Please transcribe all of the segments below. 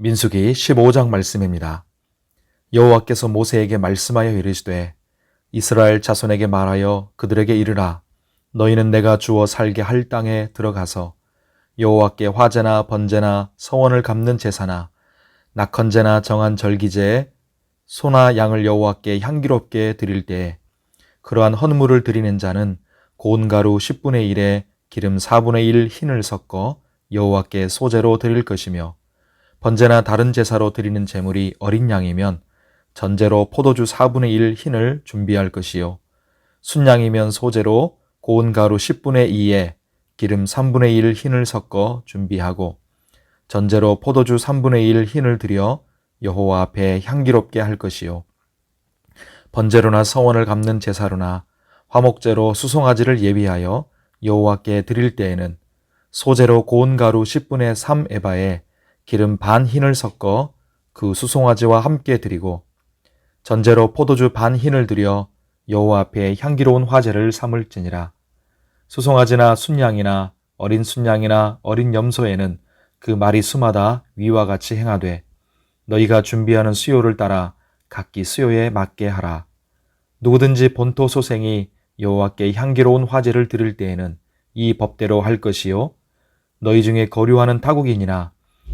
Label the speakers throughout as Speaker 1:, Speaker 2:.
Speaker 1: 민수기 15장 말씀입니다. 여호와께서 모세에게 말씀하여 이르시되 이스라엘 자손에게 말하여 그들에게 이르라 너희는 내가 주어 살게 할 땅에 들어가서 여호와께 화제나 번제나 서원을 갚는 제사나 낙헌제나 정한 절기제에 소나 양을 여호와께 향기롭게 드릴 때에 그러한 헌물을 드리는 자는 고운 가루 10분의 1에 기름 4분의 1 흰을 섞어 여호와께 소제로 드릴 것이며 번제나 다른 제사로 드리는 제물이 어린 양이면 전제로 포도주 4분의 1 흰을 준비할 것이요. 순양이면 소제로 고운 가루 10분의 2에 기름 3분의 1 흰을 섞어 준비하고 전제로 포도주 3분의 1 흰을 들여 여호와 앞에 향기롭게 할 것이요. 번제로나 서원을 갚는 제사로나 화목제로 수송아지를 예비하여 여호와께 드릴 때에는 소제로 고운 가루 10분의 3 에바에 기름 반 흰을 섞어 그 수송아지와 함께 드리고 전제로 포도주 반 흰을 들여 여호와 앞에 향기로운 화제를 삼을지니라. 수송아지나 순양이나 어린 순양이나 어린 염소에는 그 말이 수마다 위와 같이 행하되 너희가 준비하는 수요를 따라 각기 수요에 맞게 하라. 누구든지 본토 소생이 여호와께 향기로운 화제를 드릴 때에는 이 법대로 할 것이요. 너희 중에 거류하는 타국인이나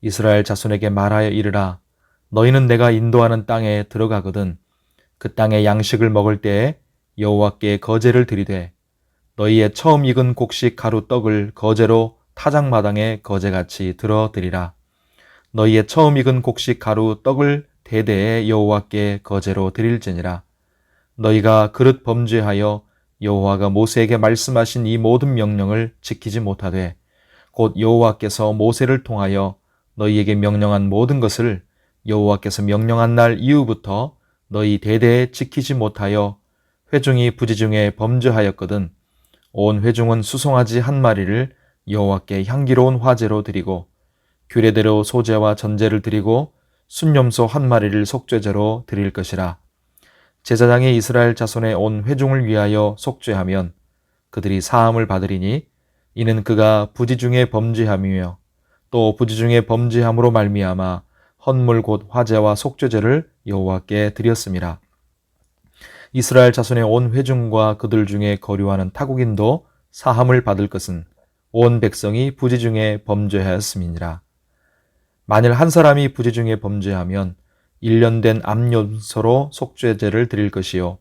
Speaker 1: 이스라엘 자손에게 말하여 이르라. 너희는 내가 인도하는 땅에 들어가거든 그 땅의 양식을 먹을 때에 여호와께 거제를 드리되 너희의 처음 익은 곡식 가루 떡을 거제로 타작 마당에 거제같이 들어드리라. 너희의 처음 익은 곡식 가루 떡을 대대에 여호와께 거제로 드릴지니라. 너희가 그릇 범죄하여 여호와가 모세에게 말씀하신 이 모든 명령을 지키지 못하되 곧 여호와께서 모세를 통하여 너희에게 명령한 모든 것을 여호와께서 명령한 날 이후부터 너희 대대에 지키지 못하여 회중이 부지중에 범죄하였거든 온 회중은 수송아지 한 마리를 여호와께 향기로운 화제로 드리고 규례대로 소제와 전제를 드리고 순념소 한 마리를 속죄제로 드릴 것이라. 제사장이 이스라엘 자손의 온 회중을 위하여 속죄하면 그들이 사함을 받으리니 이는 그가 부지중에 범죄함이며 또 부지 중에 범죄함으로 말미암아 헌물 곧 화제와 속죄제를 여호와께 드렸습니다. 이스라엘 자손의 온 회중과 그들 중에 거류하는 타국인도 사함을 받을 것은 온 백성이 부지 중에 범죄하였음이니라. 만일 한 사람이 부지 중에 범죄하면 1년 된 암염소로 속죄제를 드릴 것이요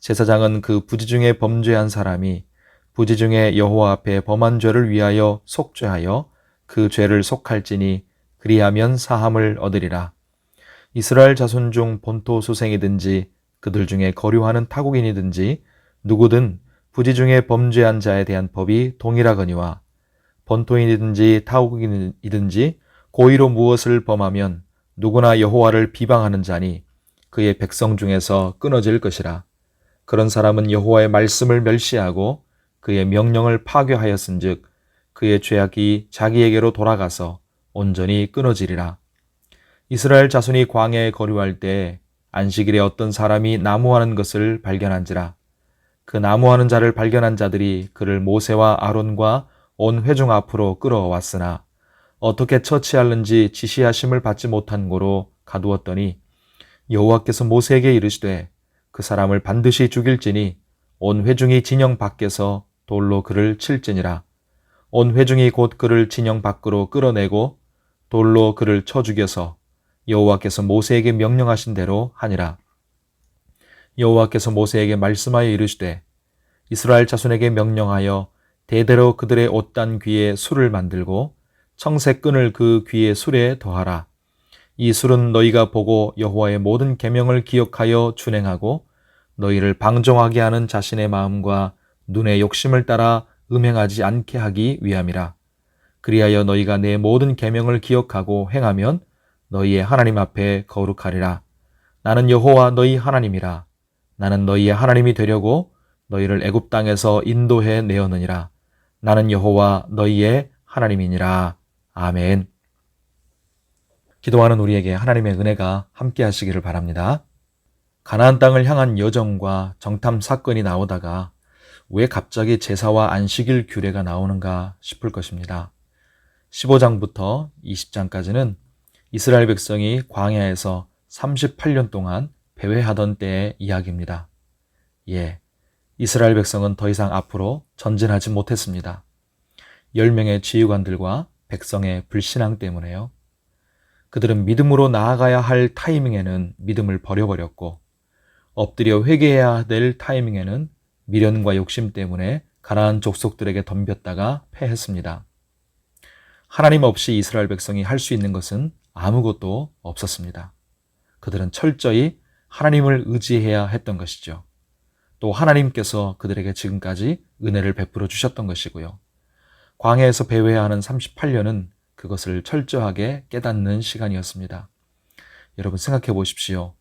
Speaker 1: 제사장은 그 부지 중에 범죄한 사람이 부지 중에 여호와 앞에 범한 죄를 위하여 속죄하여 그 죄를 속할지니 그리하면 사함을 얻으리라. 이스라엘 자손 중 본토 소생이든지 그들 중에 거류하는 타국인이든지 누구든 부지 중에 범죄한 자에 대한 법이 동일하거니와 본토인이든지 타국인이든지 고의로 무엇을 범하면 누구나 여호와를 비방하는 자니 그의 백성 중에서 끊어질 것이라. 그런 사람은 여호와의 말씀을 멸시하고 그의 명령을 파괴하였은즉 그의 죄악이 자기에게로 돌아가서 온전히 끊어지리라. 이스라엘 자손이 광야에 거류할 때 안식일에 어떤 사람이 나무하는 것을 발견한지라. 그 나무하는 자를 발견한 자들이 그를 모세와 아론과 온 회중 앞으로 끌어왔으나 어떻게 처치하는지 지시하심을 받지 못한 고로 가두었더니 여호와께서 모세에게 이르시되 그 사람을 반드시 죽일지니 온 회중이 진영 밖에서 돌로 그를 칠지니라 온 회중이 곧 그를 진영 밖으로 끌어내고 돌로 그를 쳐 죽여서 여호와께서 모세에게 명령하신 대로 하니라 여호와께서 모세에게 말씀하여 이르시되 이스라엘 자손에게 명령하여 대대로 그들의 옷단 귀에 술을 만들고 청색 끈을 그 귀의 술에 더하라. 이 술은 너희가 보고 여호와의 모든 계명을 기억하여 준행하고 너희를 방종하게 하는 자신의 마음과 눈의 욕심을 따라 음행하지 않게 하기 위함이라. 그리하여 너희가 내 모든 계명을 기억하고 행하면 너희의 하나님 앞에 거룩하리라. 나는 여호와 너희 하나님이라. 나는 너희의 하나님이 되려고 너희를 애굽 땅에서 인도해 내었느니라. 나는 여호와 너희의 하나님이니라. 아멘. 기도하는 우리에게 하나님의 은혜가 함께 하시기를 바랍니다. 가나안 땅을 향한 여정과 정탐 사건이 나오다가 왜 갑자기 제사와 안식일 규례가 나오는가 싶을 것입니다. 15장부터 20장까지는 이스라엘 백성이 광야에서 38년 동안 배회하던 때의 이야기입니다. 예, 이스라엘 백성은 더 이상 앞으로 전진하지 못했습니다. 10명의 지휘관들과 백성의 불신앙 때문에요. 그들은 믿음으로 나아가야 할 타이밍에는 믿음을 버려버렸고, 엎드려 회개해야 될 타이밍에는 미련과 욕심 때문에 가나안 족속들에게 덤볐다가 패했습니다. 하나님 없이 이스라엘 백성이 할 수 있는 것은 아무것도 없었습니다. 그들은 철저히 하나님을 의지해야 했던 것이죠. 또 하나님께서 그들에게 지금까지 은혜를 베풀어 주셨던 것이고요. 광해에서 배회해야 하는 38년은 그것을 철저하게 깨닫는 시간이었습니다. 여러분 생각해 보십시오.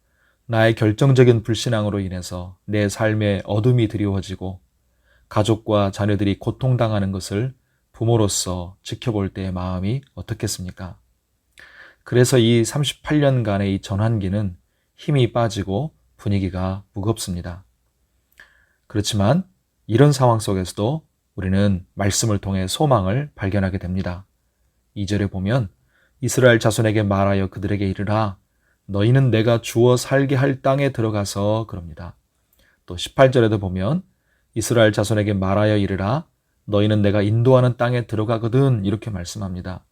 Speaker 1: 나의 결정적인 불신앙으로 인해서 내 삶에 어둠이 드리워지고 가족과 자녀들이 고통당하는 것을 부모로서 지켜볼 때의 마음이 어떻겠습니까? 그래서 이 38년간의 이 전환기는 힘이 빠지고 분위기가 무겁습니다. 그렇지만 이런 상황 속에서도 우리는 말씀을 통해 소망을 발견하게 됩니다. 2절에 보면 이스라엘 자손에게 말하여 그들에게 이르라 너희는 내가 주어 살게 할 땅에 들어가서 그럽니다. 또 18절에도 보면 이스라엘 자손에게 말하여 이르라 너희는 내가 인도하는 땅에 들어가거든 이렇게 말씀합니다.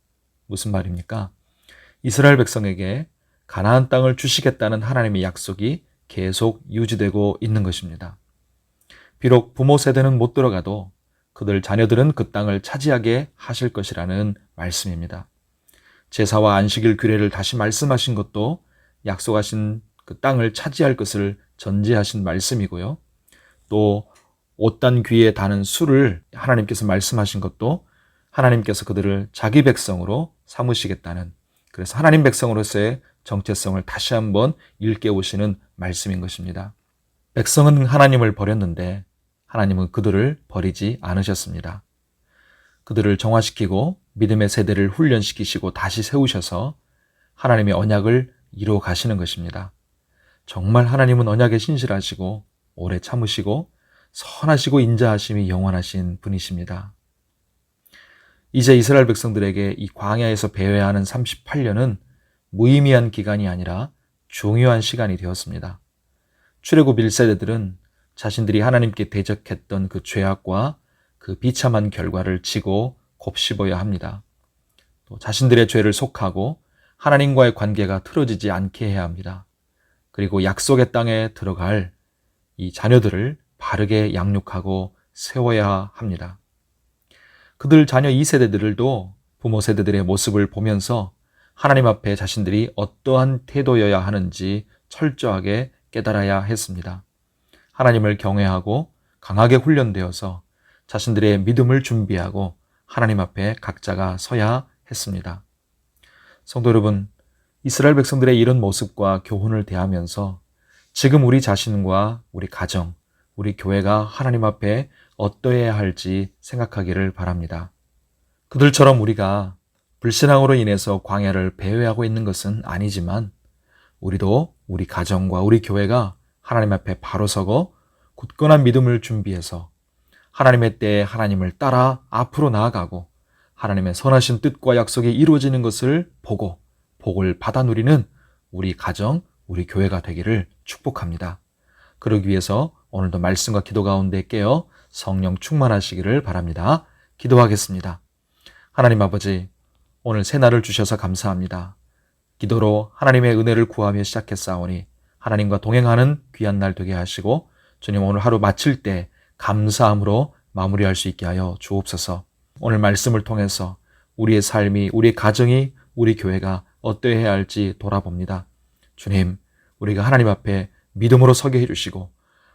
Speaker 1: 무슨 말입니까? 이스라엘 백성에게 가나안 땅을 주시겠다는 하나님의 약속이 계속 유지되고 있는 것입니다. 비록 부모 세대는 못 들어가도 그들 자녀들은 그 땅을 차지하게 하실 것이라는 말씀입니다. 제사와 안식일 규례를 다시 말씀하신 것도 약속하신 그 땅을 차지할 것을 전제하신 말씀이고요. 또 옷단 귀에 다는 수를 하나님께서 말씀하신 것도 하나님께서 그들을 자기 백성으로 삼으시겠다는 그래서 하나님 백성으로서의 정체성을 다시 한번 일깨우시는 말씀인 것입니다. 백성은 하나님을 버렸는데 하나님은 그들을 버리지 않으셨습니다. 그들을 정화시키고 믿음의 세대를 훈련시키시고 다시 세우셔서 하나님의 언약을 이루어 가시는 것입니다. 정말 하나님은 언약에 신실하시고 오래 참으시고 선하시고 인자하심이 영원하신 분이십니다. 이제 이스라엘 백성들에게 이 광야에서 배회하는 38년은 무의미한 기간이 아니라 중요한 시간이 되었습니다. 출애굽 1세대들은 자신들이 하나님께 대적했던 그 죄악과 그 비참한 결과를 지고 곱씹어야 합니다. 또 자신들의 죄를 속하고 하나님과의 관계가 틀어지지 않게 해야 합니다. 그리고 약속의 땅에 들어갈 이 자녀들을 바르게 양육하고 세워야 합니다. 그들 자녀 2세대들도 부모 세대들의 모습을 보면서 하나님 앞에 자신들이 어떠한 태도여야 하는지 철저하게 깨달아야 했습니다. 하나님을 경외하고 강하게 훈련되어서 자신들의 믿음을 준비하고 하나님 앞에 각자가 서야 했습니다. 성도 여러분, 이스라엘 백성들의 이런 모습과 교훈을 대하면서 지금 우리 자신과 우리 가정, 우리 교회가 하나님 앞에 어떠해야 할지 생각하기를 바랍니다. 그들처럼 우리가 불신앙으로 인해서 광야를 배회하고 있는 것은 아니지만 우리도 우리 가정과 우리 교회가 하나님 앞에 바로 서고 굳건한 믿음을 준비해서 하나님의 때에 하나님을 따라 앞으로 나아가고 하나님의 선하신 뜻과 약속이 이루어지는 것을 보고 복을 받아 누리는 우리 가정, 우리 교회가 되기를 축복합니다. 그러기 위해서 오늘도 말씀과 기도 가운데 깨어 성령 충만하시기를 바랍니다. 기도하겠습니다. 하나님 아버지, 오늘 새날을 주셔서 감사합니다. 기도로 하나님의 은혜를 구하며 시작했사오니 하나님과 동행하는 귀한 날 되게 하시고 주님 오늘 하루 마칠 때 감사함으로 마무리할 수 있게 하여 주옵소서. 오늘 말씀을 통해서 우리의 삶이, 우리 가정이, 우리 교회가 어떠해야 할지 돌아봅니다. 주님, 우리가 하나님 앞에 믿음으로 서게 해주시고,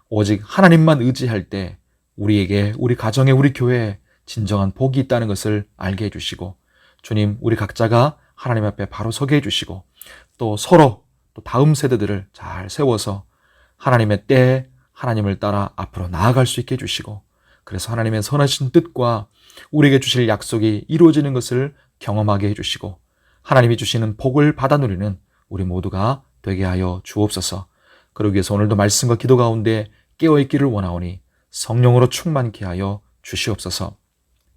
Speaker 1: 오직 하나님만 의지할 때 우리에게, 우리 가정에, 우리 교회에 진정한 복이 있다는 것을 알게 해주시고, 주님, 우리 각자가 하나님 앞에 바로 서게 해주시고 또 서로 또 다음 세대들을 잘 세워서 하나님의 때에 하나님을 따라 앞으로 나아갈 수 있게 해주시고 그래서 하나님의 선하신 뜻과 우리에게 주실 약속이 이루어지는 것을 경험하게 해주시고 하나님이 주시는 복을 받아 누리는 우리 모두가 되게 하여 주옵소서. 그러기 위해서 오늘도 말씀과 기도 가운데 깨어 있기를 원하오니 성령으로 충만케 하여 주시옵소서.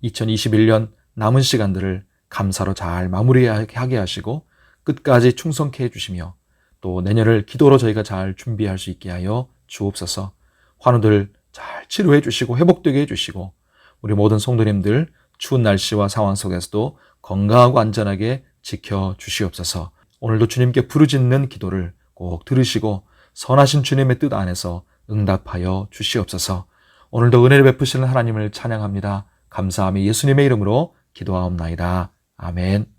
Speaker 1: 2021년 남은 시간들을 감사로 잘 마무리하게 하시고 끝까지 충성케 해주시며 또 내년을 기도로 저희가 잘 준비할 수 있게 하여 주옵소서. 환우들 잘 치료해 주시고 회복되게 해 주시고 우리 모든 성도님들 추운 날씨와 상황 속에서도 건강하고 안전하게 지켜 주시옵소서. 오늘도 주님께 부르짖는 기도를 꼭 들으시고 선하신 주님의 뜻 안에서 응답하여 주시옵소서. 오늘도 은혜를 베푸시는 하나님을 찬양합니다. 감사함이 예수님의 이름으로 기도하옵나이다. 아멘.